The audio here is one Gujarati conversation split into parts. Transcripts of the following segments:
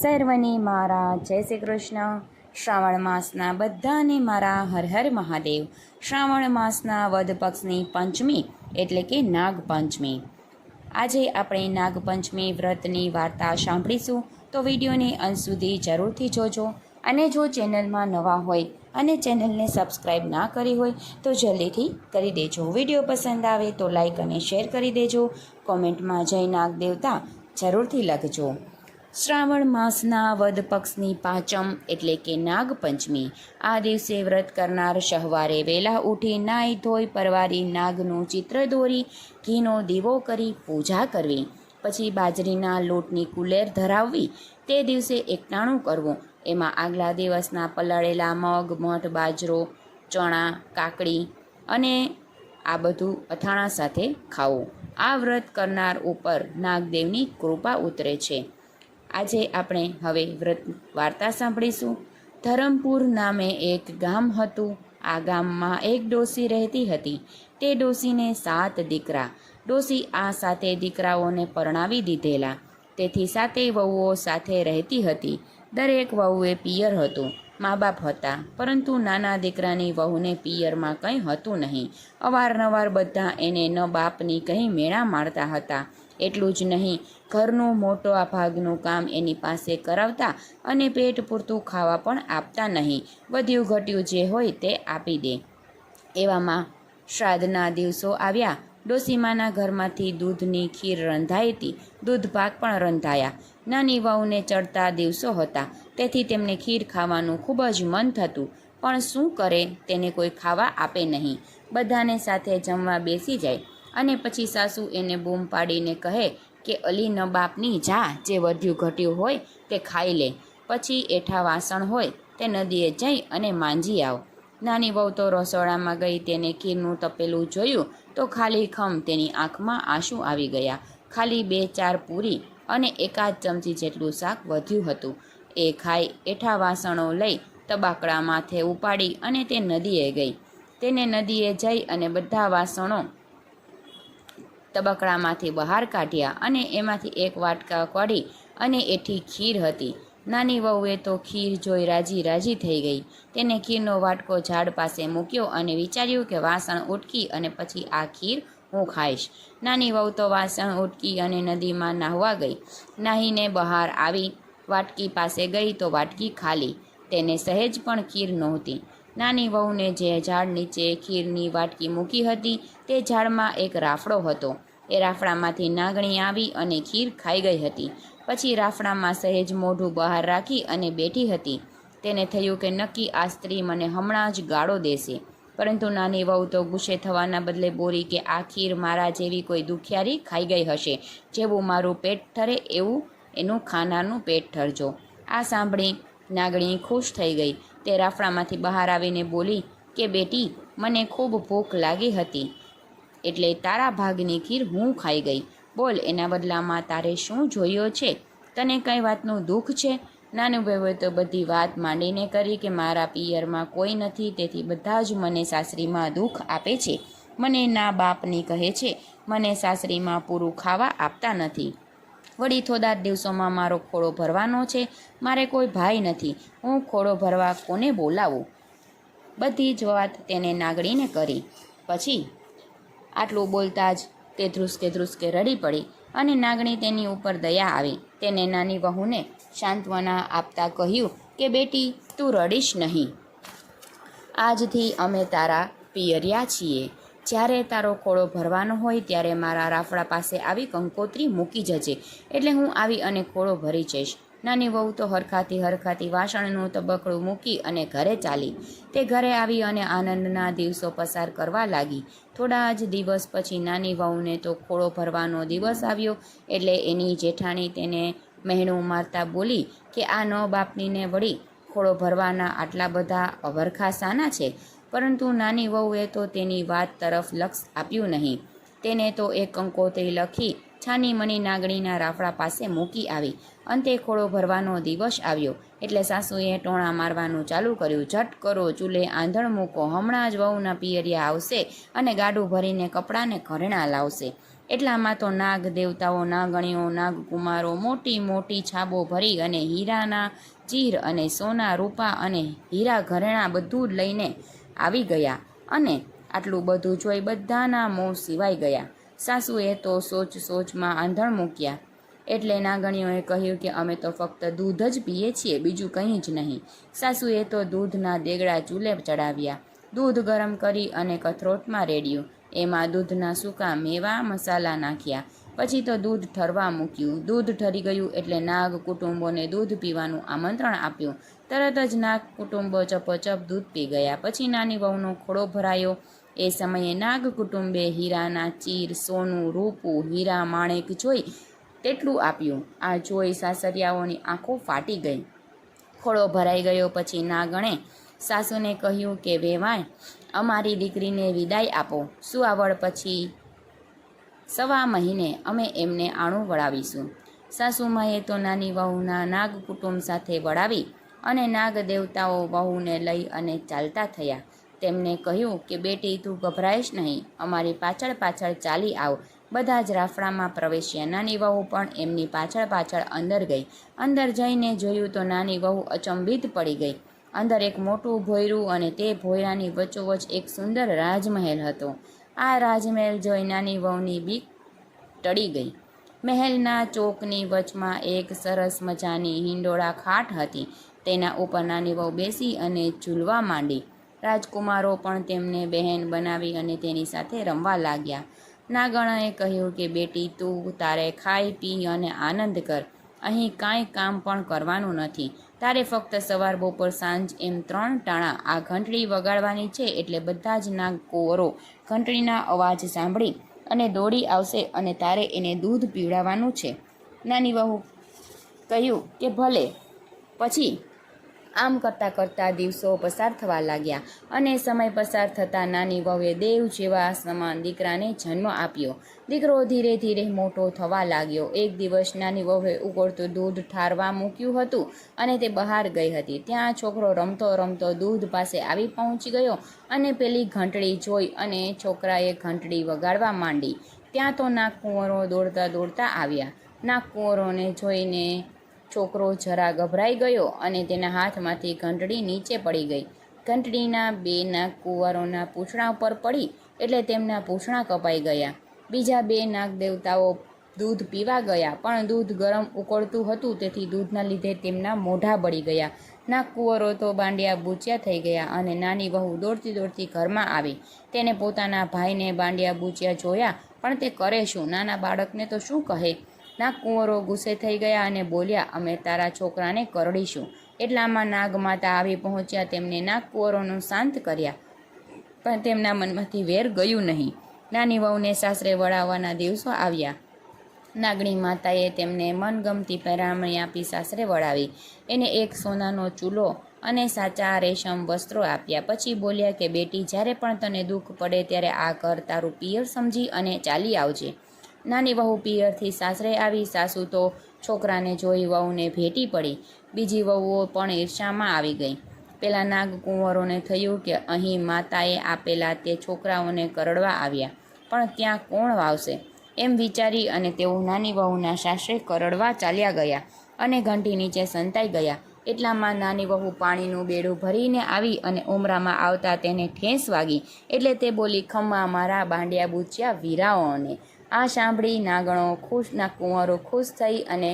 સર્વને મારા, જય શ્રી કૃષ્ણ. શ્રાવણ માસના બધાને મારા, હર હર મહાદેવ. શ્રાવણ માસના વધ પક્ષની પંચમી, એટલે કે નાગપંચમી. આજે આપણે નાગપંચમી વ્રતની વાર્તા સાંભળીશું, તો વિડીયોને અંત સુધી જરૂરથી જોજો. અને જો ચેનલમાં નવા હોય અને ચેનલને સબસ્ક્રાઈબ ના કરી હોય, તો જલ્દીથી કરી દેજો. વીડિયો પસંદ આવે તો લાઈક અને શેર કરી દેજો. કોમેન્ટમાં જય નાગ દેવતા જરૂરથી લખજો. શ્રાવણ માસના વદ પક્ષની પાંચમ એટલે કે નાગપંચમી. આ દિવસે વ્રત કરનાર સહવારે વહેલા ઉઠી નાહી ધોઈ પરવારી નાગનું ચિત્ર દોરી, ઘીનો દીવો કરી પૂજા કરવી. પછી બાજરીના લોટની કુલેર ધરાવવી. તે દિવસે એકટાણું કરવું. એમાં આગલા દિવસના પલાળેલા મગ, મઠ, બાજરો, ચણા, કાકડી અને આ બધું અથાણા સાથે ખાવું. આ વ્રત કરનાર ઉપર નાગદેવની કૃપા ઉતરે છે. આજે આપણે હવે વ્રત વાર્તા સાંભળીશું. ધરમપુર નામે એક ગામ હતું. આ ગામમાં એક ડોસી રહેતી હતી. તે ડોસીને સાત દીકરા. ડોસી આ સાતે દીકરાઓને પરણાવી દીધેલા. તેથી સાતે વહુઓ સાથે રહેતી હતી. દરેક વહુએ પિયર હતું. મા બાપ હતા. પરંતુ નાના દીકરાની વહુને પિયરમાં કંઈ હતું નહીં. અવારનવાર બધા એને ન બાપની કંઈ મેળા મારતા હતા. એટલું જ નહીં. ઘરનું મોટો આ ભાગનું કામ એની પાસે કરાવતા અને પેટ પૂરતું ખાવા પણ આપતા નહીં. વધ્યું ઘટ્યું જે હોય તે આપી દે. એવામાં શ્રાદ્ધના દિવસો આવ્યા. ડોસીમાના ઘરમાંથી દૂધની ખીર રંધાઈ હતી. દૂધ ભાગ પણ રંધાયા. નાની વહુને ચડતા દિવસો હતા. તેથી તેમને ખીર ખાવાનું ખૂબ જ મન થતું. પણ શું કરે? તેને કોઈ ખાવા આપે નહીં. બધાને સાથે જમવા બેસી જાય. અને પછી સાસુ એને બૂમ પાડીને કહે કે, અલી, ન બાપની જા, જે વધ્યું ઘટ્યું હોય તે ખાઈ લે. પછી એઠા વાસણ હોય તે નદીએ જઈ અને માંજી આવ. નાની વહુ તો રસોડામાં ગઈ, તેને ખીરનું તપેલું જોયું તો ખાલી ખમ તેની આંખમાં આંસુ આવી ગયા. ખાલી બે ચાર પૂરી અને એકાદ ચમચી જેટલું શાક વધ્યું હતું. એ ખાઈ એઠા વાસણો લઈ તબાકડા માથે ઉપાડી અને તે નદીએ ગઈ. તેને નદીએ જઈ અને બધા વાસણો તબકડામાંથી બહાર કાઢ્યા અને એમાંથી એક વાટકા કાઢી અને એઠી ખીર હતી. નાની વહુએ તો ખીર જોઈ રાજી રાજી થઈ ગઈ. તેને ખીરનો વાટકો ઝાડ પાસે મૂક્યો અને વિચાર્યું કે વાસણ ઉટકી અને પછી આ ખીર હું ખાઈશ. નાની વહુ તો વાસણ ઉટકી અને નદીમાં નાહવા ગઈ. નાહીને બહાર આવી વાટકી પાસે ગઈ તો વાટકી ખાલી. તેને સહેજ પણ ખીર નહોતી. નાની વહુને જે ઝાડ નીચે ખીરની વાટકી મૂકી હતી, તે ઝાડમાં એક રાફડો હતો. એ રાફડામાંથી નાગણી આવી અને ખીર ખાઈ ગઈ હતી. પછી રાફડામાં સહેજ મોઢું બહાર રાખી અને બેઠી હતી. તેને થયું કે નક્કી આ સ્ત્રી મને હમણાં જ ગાળો દેશે. પરંતુ નાની વહુ તો ગુસ્સે થવાના બદલે બોરી કે આ ખીર મારા જેવી કોઈ દુખિયારી ખાઈ ગઈ હશે, જેવું મારું પેટ ઠરે એવું એનું ખાનારનું પેટ ઠરજો. આ સાંભળી નાગણી ખુશ થઈ ગઈ. તે રાફડામાંથી બહાર આવીને બોલી, કે બેટી, મને ખૂબ ભૂખ લાગી હતી. એટલે તારા ભાગની ખીર હું ખાઈ ગઈ. બોલ, એના બદલામાં તારે શું જોયો છે? તને કંઈ વાતનું દુઃખ છે? નાનું ભાઈએ તો બધી વાત માંડીને કરી કે, મારા પિયરમાં કોઈ નથી, તેથી બધા જ મને સાસરીમાં દુઃખ આપે છે. મને ના બાપની કહે છે. મને સાસરીમાં પૂરું ખાવા આપતા નથી. વળી થોડા દિવસોમાં મારો ખોળો ભરવાનો છે. મારે કોઈ ભાઈ નથી. હું ખોળો ભરવા કોને બોલાવું? બધી જ વાત તેને નાગડીને કરી. પછી આટલું બોલતા જ તે ધ્રુસકે ધ્રુસકે રડી પડી અને નાગણી તેની ઉપર દયા આવી. તેને નાની વહુને સાંત્વના આપતા કહ્યું કે, બેટી, તું રડીશ નહીં. આજથી અમે તારા પિયરિયા છીએ. જ્યારે તારો ખોળો ભરવાનો હોય ત્યારે મારા રાફડા પાસે આવી કંકોત્રી મૂકી જજે. એટલે હું આવી અને ખોળો ભરી જઈશ. નાની વહુ તો હરખાતી હરખાતી વાસણનું તબકડું મૂકી અને ઘરે ચાલી. તે ઘરે આવી અને આનંદના દિવસો પસાર કરવા લાગી. થોડા જ દિવસ પછી નાની વહુને તો ખોળો ભરવાનો દિવસ આવ્યો, એટલે એની જેઠાણી તેને મહેણું મારતા બોલી કે આ ન બાપનીને વળી, ખોળો ભરવાના આટલા બધા અવરખા સાના છે? પરંતુ નાની વહુએ તો તેની વાત તરફ લક્ષ આપ્યું નહીં. તેને તો એક કંકોત્રી લખી છાની મની નાગણીના રાફડા પાસે મૂકી આવી. અંતે ખોળો ભરવાનો દિવસ આવ્યો. એટલે સાસુએ ટોણા મારવાનું ચાલુ કર્યું. ઝટ કરો ચૂલે આંધણ મૂકો. હમણાં જ વહુના પિયરિયા આવશે અને ગાડું ભરીને કપડાને ઘરેણા લાવશે. એટલામાં તો નાગ દેવતાઓ, નાગણીઓ, નાગકુમારો મોટી મોટી છાબો ભરી અને હીરાના ચીર અને સોના રૂપા અને હીરા ઘરેણાં બધું જ લઈને આવી ગયા અને આટલું બધું જોઈ બધાના મોં સિવાય ગયા. સાસુએ તો સોચ સોચમાં આંધણ મૂક્યા. એટલે નાગણીઓએ કહ્યું કે અમે તો ફક્ત દૂધ જ પીએ છીએ, બીજું કંઈ જ નહીં. સાસુએ તો દૂધના દેગડા ચૂલે ચડાવ્યા. દૂધ ગરમ કરી અને કથરોટમાં રેડ્યું. એમાં દૂધના સૂકા મેવા મસાલા નાખ્યા. પછી તો દૂધ ઠરવા મૂક્યું. દૂધ ઠરી ગયું એટલે નાગ કુટુંબોને દૂધ પીવાનું આમંત્રણ આપ્યું. તરત જ નાગ કુટુંબો ચપોચપ દૂધ પી ગયા. પછી નાની વહુનો ખોળો ભરાયો. એ સમયે નાગ કુટુંબે હીરાના ચીર, સોનું, રૂપું, હીરા, માણેક જોઈ તેટલું આપ્યું. આ જોઈ સાસરિયાઓની આંખો ફાટી ગઈ. ખોળો ભરાઈ ગયો પછી નાગણે સાસુને કહ્યું કે, વેવાય, અમારી દીકરીને વિદાય આપો. સુઆવડ પછી સવા મહિને અમે એમને આણું વળાવીશું. સાસુમાએ તો નાની વહુના નાગ કુટુંબ સાથે વળાવી અને નાગ દેવતાઓ વહુને લઈ અને ચાલતા થયા. તેમને કહ્યું કે, બેટી, તું ગભરાઈશ નહીં. અમારી પાછળ પાછળ ચાલી આવ. બધા જ રાફડામાં પ્રવેશ્યા. નાની વહુ પણ એમની પાછળ પાછળ અંદર ગઈ. અંદર જઈને જોયું તો નાની વહુ અચંબિત પડી ગઈ. અંદર એક મોટું ભોયરું અને તે ભોયરાની વચ્ચોવચ એક સુંદર રાજમહેલ હતો. આ રાજમહેલ જોઈ નાની વહુની બીક ટળી ગઈ. મહેલના ચોકની વચમાં એક સરસ મજાની હિંડોળા ખાટ હતી. તેના ઉપર નાની વહુ બેસી અને ઝૂલવા માંડી. રાજકુમારો પણ તેમને બહેન બનાવી અને તેની સાથે રમવા લાગ્યા. નાગણાએ કહ્યું કે, બેટી, તું તારે ખાઈ પી અને આનંદ કર. અહીં કાંઈ કામ પણ કરવાનું નથી. તારે ફક્ત સવાર, બપોર, સાંજ એમ ત્રણ ટાણા આ ઘંટડી વગાડવાની છે એટલે બધા જ નાગ કુંવરો ઘંટડીના અવાજ સાંભળી અને દોડી આવશે અને તારે એને દૂધ પીવડાવવાનું છે. નાની વહુ કહ્યું કે ભલે. પછી આમ કરતાં કરતાં દિવસો પસાર થવા લાગ્યા અને સમય પસાર થતાં નાની વહુએ દેવ જેવા સમાન દીકરાને જન્મ આપ્યો. દીકરો ધીરે ધીરે મોટો થવા લાગ્યો. એક દિવસ નાની વહુએ ઉકળતું દૂધ ઠારવા મૂક્યું હતું અને તે બહાર ગઈ હતી. ત્યાં છોકરો રમતો રમતો દૂધ પાસે આવી પહોંચી ગયો અને પેલી ઘંટડી જોઈ અને છોકરાએ ઘંટડી વગાડવા માંડી. ત્યાં તો નાગ કુંવરો દોડતા દોડતા આવ્યા. નાગ કુંવરોને જોઈને છોકરો જરા ગભરાઈ ગયો અને તેના હાથમાંથી ઘંટડી નીચે પડી ગઈ. ઘંટડીના બે નાગ કુંવરોના પૂંછડા ઉપર પડી એટલે તેમના પૂંછડા કપાઈ ગયા. બીજા બે નાગ દેવતાઓ દૂધ પીવા ગયા, પણ દૂધ ગરમ ઉકળતું હતું, તેથી દૂધના લીધે તેમના મોઢા બળી ગયા. નાગ કુંવરો તો બાંડિયા બૂચ્યા થઈ ગયા અને નાની વહુ દોડતી દોડતી ઘરમાં આવી. તેને પોતાના ભાઈને બાંડિયા બૂચ્યા જોયા, પણ તે કરે શું? નાના બાળકને તો શું કહે? નાગ કુંવરો ગુસ્સે થઈ ગયા અને બોલ્યા, અમે તારા છોકરાને કરડીશું. એટલામાં નાગમાતા આવી પહોંચ્યા, તેમને નાગ કુંવરોનું શાંત કર્યા, પણ તેમના મનમાંથી વેર ગયું નહીં. નાની વહુને સાસરે વળાવવાના દિવસો આવ્યા. નાગણી માતાએ તેમને મનગમતી પહેરામણી આપી સાસરે વળાવી. એને એક સોનાનો ચૂલો અને સાચા રેશમ વસ્ત્રો આપ્યા. પછી બોલ્યા કે, બેટી, જ્યારે પણ તને દુઃખ પડે, ત્યારે આ ઘર તારું પિયર સમજી અને ચાલી આવજે. નાની વહુ પિયરથી સાસરે આવી, સાસુ તો છોકરાને જોઈ વહુને ભેટી પડી. બીજી વહુઓ પણ ઈર્ષામાં આવી ગઈ. પેલા નાગ કુંવરોને થયું કે અહીં માતાએ આપેલા તે છોકરાઓને કરડવા આવ્યા, પણ ત્યાં કોણ વાવશે? એમ વિચારી અને તેઓ નાની વહુના સાસરે કરડવા ચાલ્યા ગયા અને ઘંટી નીચે સંતાઈ ગયા. એટલામાં નાની વહુ પાણીનું બેડું ભરીને આવી અને ઉમરામાં આવતા તેને ઠેસ વાગી. એટલે તે બોલી, ખમ્મા, મારા બાંડિયા બૂચ્યા વીરાઓને. આ સાંભળી નાગણો ખુશના કુંવરો ખુશ થઈ અને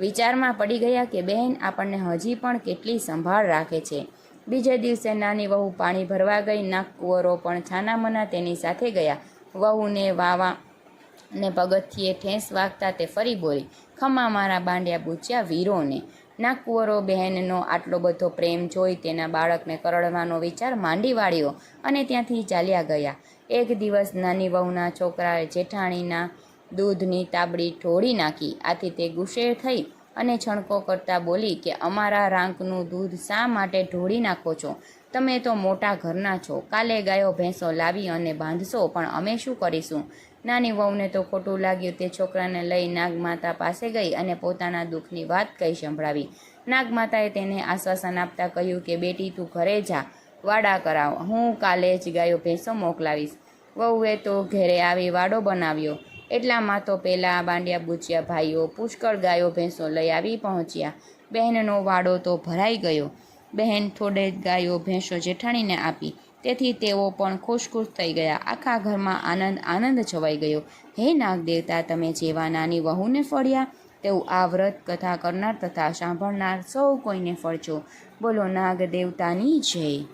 વિચારમાં પડી ગયા કે બહેન આપણને હજી પણ કેટલી સંભાળ રાખે છે. બીજે દિવસે નાની વહુ પાણી ભરવા ગઈ. નાગ કુંવરો પણ છાનામના તેની સાથે ગયા. વહુને વાવા ને પગથિયે ઠેંસ વાગતા તે ફરી બોલી ખમા મારા બાંડિયા બૂચ્યા વીરોને. નાગ કુંવરો બહેનનો આટલો બધો પ્રેમ જોઈ તેના બાળકને કરડવાનો વિચાર માંડી વાળ્યો અને ત્યાંથી ચાલ્યા ગયા. એક દિવસ નાની વહુના છોકરાએ જેઠાણીના દૂધની તાબડી ઢોળી નાખી. આથી તે ગુસ્સે થઈ અને છણકો કરતા બોલી કે, અમારા રાંકનું દૂધ શા માટે ઢોળી નાખો છો? તમે તો મોટા ઘરના છો. કાલે ગાયો ભેંસો લાવી અને બાંધશો, પણ અમે શું કરીશું? નાની વહુને તો ખોટું લાગ્યું. તે છોકરાને લઈ નાગમાતા પાસે ગઈ અને પોતાના દુઃખની વાત કહી સંભળાવી. નાગમાતાએ તેને આશ્વાસન આપતા કહ્યું કે, બેટી, તું ઘરે જા. વાડા કરાવ. હું કાલે જ ગાયો, ભેંસો મોકલાવીશ. વહુએ તો ઘેરે આવી વાડો બનાવ્યો. એટલામાં તો પહેલાં બાંડિયા બુચિયા ભાઈઓ પુષ્કળ ગાયો, ભેંસો લઈ આવી પહોંચ્યા. બહેનનો વાડો તો ભરાઈ ગયો. બહેન થોડે ગાયો, ભેંસો જેઠાણીને આપી. તેથી તેઓ પણ ખુશ ખુશ થઈ ગયા. આખા ઘરમાં આનંદ આનંદ છવાઈ ગયો. હે નાગ દેવતા તમે જેવા નાની વહુને ફળ્યા? તેવું આ વ્રત કથા કરનાર તથા સાંભળનાર સૌ કોઈને ફળજો. બોલો નાગ દેવતાની જય.